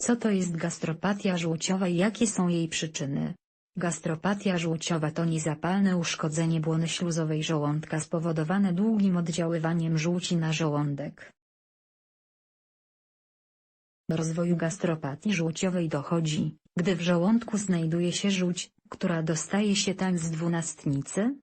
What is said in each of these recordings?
Co to jest gastropatia żółciowa i jakie są jej przyczyny? Gastropatia żółciowa to niezapalne uszkodzenie błony śluzowej żołądka spowodowane długim oddziaływaniem żółci na żołądek. Do rozwoju gastropatii żółciowej dochodzi, gdy w żołądku znajduje się żółć, która dostaje się tak z dwunastnicy,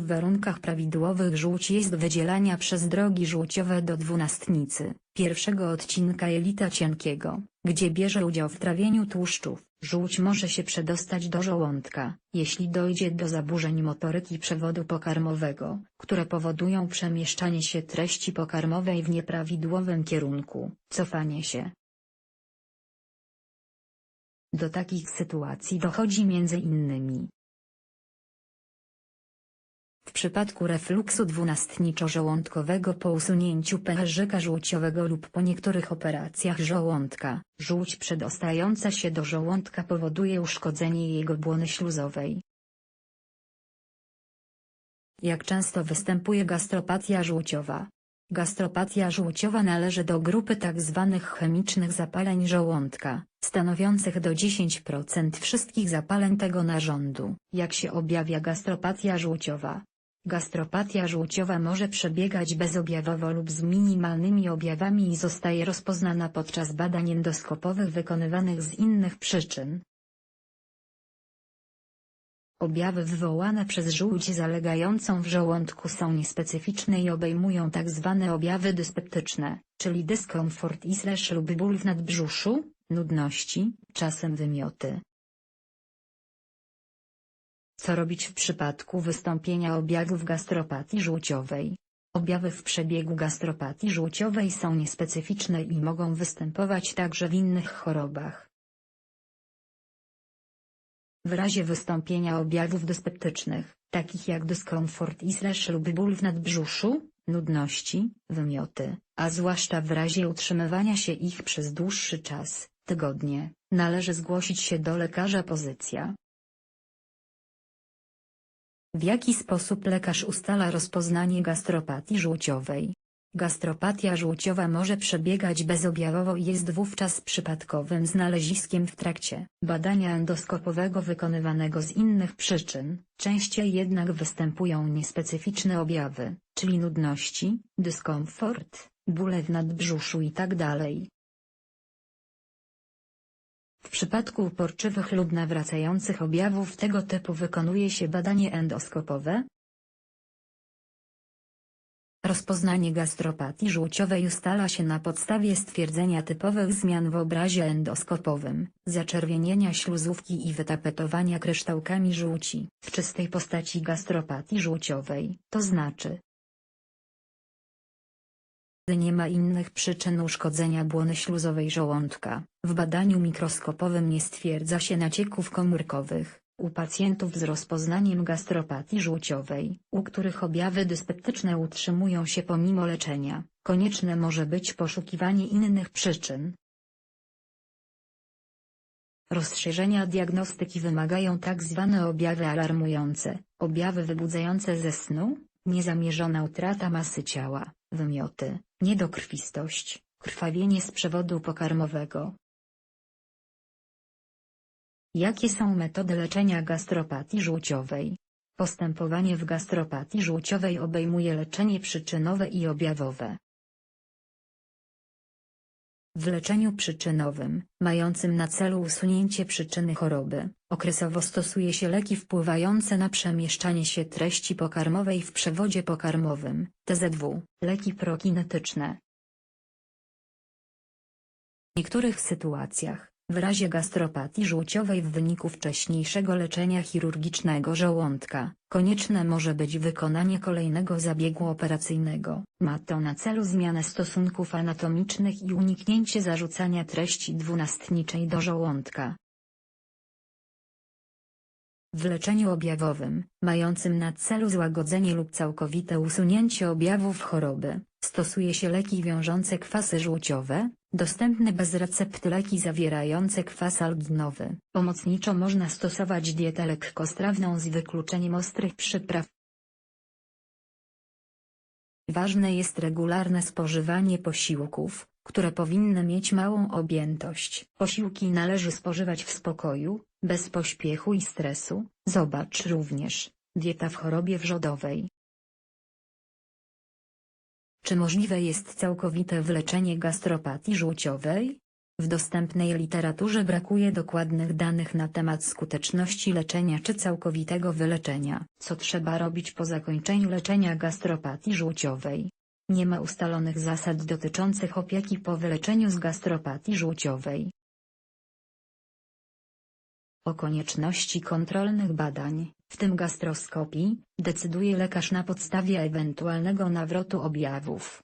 w warunkach prawidłowych żółć jest wydzielania przez drogi żółciowe do dwunastnicy, pierwszego odcinka jelita cienkiego, gdzie bierze udział w trawieniu tłuszczów. Żółć może się przedostać do żołądka, jeśli dojdzie do zaburzeń motoryki przewodu pokarmowego, które powodują przemieszczanie się treści pokarmowej w nieprawidłowym kierunku, cofanie się. Do takich sytuacji dochodzi między innymi w przypadku refluksu dwunastniczo-żołądkowego po usunięciu pęcherzyka żółciowego lub po niektórych operacjach żołądka, żółć przedostająca się do żołądka powoduje uszkodzenie jego błony śluzowej. Jak często występuje gastropatia żółciowa? Gastropatia żółciowa należy do grupy tzw. chemicznych zapaleń żołądka, stanowiących do 10% wszystkich zapaleń tego narządu. Jak się objawia gastropatia żółciowa? Gastropatia żółciowa może przebiegać bezobjawowo lub z minimalnymi objawami i zostaje rozpoznana podczas badań endoskopowych wykonywanych z innych przyczyn. Objawy wywołane przez żółć zalegającą w żołądku są niespecyficzne i obejmują tzw. objawy dyspeptyczne, czyli dyskomfort i slash lub ból w nadbrzuszu, nudności, czasem wymioty. Co robić w przypadku wystąpienia objawów gastropatii żółciowej? Objawy w przebiegu gastropatii żółciowej są niespecyficzne i mogą występować także w innych chorobach. W razie wystąpienia objawów dyspeptycznych, takich jak dyskomfort i slash lub ból w nadbrzuszu, nudności, wymioty, a zwłaszcza w razie utrzymywania się ich przez dłuższy czas, tygodnie, należy zgłosić się do lekarza pozycja. W jaki sposób lekarz ustala rozpoznanie gastropatii żółciowej? Gastropatia żółciowa może przebiegać bezobjawowo i jest wówczas przypadkowym znaleziskiem w trakcie badania endoskopowego wykonywanego z innych przyczyn, częściej jednak występują niespecyficzne objawy, czyli nudności, dyskomfort, bóle w nadbrzuszu itd. Przypadku uporczywych lub nawracających objawów tego typu wykonuje się badanie endoskopowe. Rozpoznanie gastropatii żółciowej ustala się na podstawie stwierdzenia typowych zmian w obrazie endoskopowym, zaczerwienienia śluzówki i wytapetowania kryształkami żółci w czystej postaci gastropatii żółciowej, to znaczy nie ma innych przyczyn uszkodzenia błony śluzowej żołądka. W badaniu mikroskopowym nie stwierdza się nacieków komórkowych. U pacjentów z rozpoznaniem gastropatii żółciowej, u których objawy dyspeptyczne utrzymują się pomimo leczenia, konieczne może być poszukiwanie innych przyczyn. Rozszerzenia diagnostyki wymagają tak zwane objawy alarmujące, objawy wybudzające ze snu, niezamierzona utrata masy ciała, wymioty, niedokrwistość, krwawienie z przewodu pokarmowego. Jakie są metody leczenia gastropatii żółciowej? Postępowanie w gastropatii żółciowej obejmuje leczenie przyczynowe i objawowe. W leczeniu przyczynowym, mającym na celu usunięcie przyczyny choroby, okresowo stosuje się leki wpływające na przemieszczanie się treści pokarmowej w przewodzie pokarmowym, TZW, leki prokinetyczne. W niektórych sytuacjach, w razie gastropatii żółciowej w wyniku wcześniejszego leczenia chirurgicznego żołądka, konieczne może być wykonanie kolejnego zabiegu operacyjnego. Ma to na celu zmianę stosunków anatomicznych i uniknięcie zarzucania treści dwunastniczej do żołądka. W leczeniu objawowym, mającym na celu złagodzenie lub całkowite usunięcie objawów choroby, stosuje się leki wiążące kwasy żółciowe, dostępne bez recepty leki zawierające kwas alginowy. Pomocniczo można stosować dietę lekkostrawną z wykluczeniem ostrych przypraw. Ważne jest regularne spożywanie posiłków, które powinny mieć małą objętość. Posiłki należy spożywać w spokoju, bez pośpiechu i stresu. Zobacz również dieta w chorobie wrzodowej. Czy możliwe jest całkowite wyleczenie gastropatii żółciowej? W dostępnej literaturze brakuje dokładnych danych na temat skuteczności leczenia czy całkowitego wyleczenia. Co trzeba robić po zakończeniu leczenia gastropatii żółciowej? Nie ma ustalonych zasad dotyczących opieki po wyleczeniu z gastropatii żółciowej. O konieczności kontrolnych badań, w tym gastroskopii, decyduje lekarz na podstawie ewentualnego nawrotu objawów.